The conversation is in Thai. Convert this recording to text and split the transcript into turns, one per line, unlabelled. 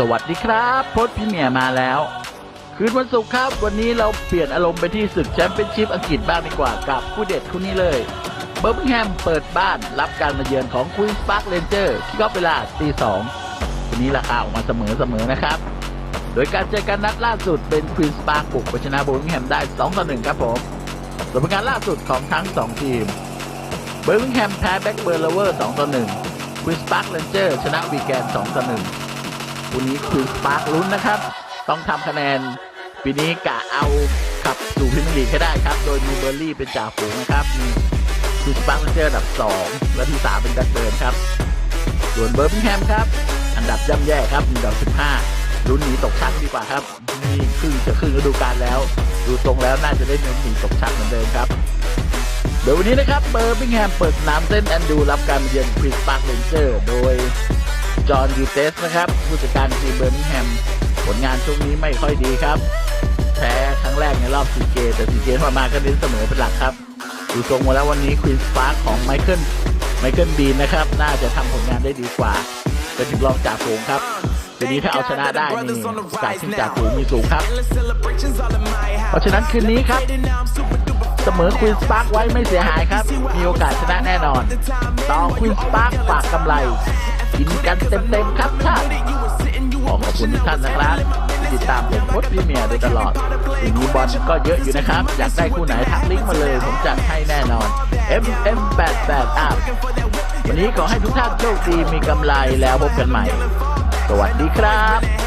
สวัสดีครับพจน์พี่เมียมาแล้ว คืนวันศุกร์ครับ วันนี้เราเปลี่ยนอารมณ์ไปที่ศึกแชมเปี้ยนชิพอังกฤษบ้างดีกว่ากับผู้เด็ดคู่นี้เลย เบอร์มิงแฮมเปิดบ้านรับการมาเยือนของควีนส์พาร์คเรนเจอร์ที่ก็เวลาตีสองวันนี้ราคาออกมาเสมอเสมอนะครับ โดยการเจอกันนัดล่าสุดเป็นควีนส์พาร์คบุกไปชนะเบอร์มิงแฮมได้2ต่อ1ครับผมส่วนผลงานล่าสุดของทั้ง 2 ทีม เบอร์มิงแฮมแพ้แบ็กเบอร์เลเวอร์2ต่อ1ควีนส์พาร์คเรนเจอร์ชนะวีแกน2ต่อ1 วันนี้คือสปาร์คลุ้นนะครับ ต้องทำคะแนนปีนี้กะเอาขับสู่พรีเมียร์ลีกให้ได้ครับ โดยมีเบอร์ลี่เป็นจ่าฝูงนะครับมีคือสปาร์คเจอร์อันดับ 2 และที่ 3 เป็นแบ็คเบิร์นครับ ส่วนเบอร์มิงแฮมครับ อันดับย่ำแย่ครับอันดับ 15 ลุ้นหนีตกชั้นดีกว่าครับนี่ครึ่งจะครึ่งฤดูกาลแล้ว ดูตรงแล้วน่าจะได้หนีตกชั้นเหมือนเดิมครับโดยววันนี้นะครับเบอร์มิงแฮมเปิดสนามเส้นแอนดูรับการมาเยือนควีส์พาร์คเรนเจอร์โดย จอห์นยูเตสนะครับผู้จัดการทีมเบอร์มิงแฮมผลงานช่วงนี้ไม่ค่อยดีครับแพ้ครั้งแรกในรอบซีเกมแต่ซีเกมมามาก็เน้นเสมอเป็นหลักครับดูทรงมาแล้ววันนี้ควีนส์พาร์คของไมเคิลไมเคิลบีนนะครับ น่าจะทำผลงานได้ดีกว่าเป็นถึงรองจ่าฝูงครับทีนี้ถ้าเอาชนะได้นี่โอกาสที่จ่าฝูงมีสูงครับ เพราะฉะนั้นคืนนี้ครับ เสมอควีนส์พาร์คไว้ไม่เสียหายครับ มีโอกาสชนะแน่นอน ต้องควีนส์พาร์คฝากกำไร กินกันเต็มๆครับท่านขอขอบคุณทุกท่านนะครับที่ติดตามผมพดพรีเมียโดยตลอดทีนี้บอลก็เยอะอยู่นะครับ อยากได้คู่ไหนทักลิงก์มาเลยผมจัดให้แน่นอน MM88 อัพวันนี้ขอให้ทุกท่านโชคดีมีกำไรแล้วพบกันใหม่ สวัสดีครับ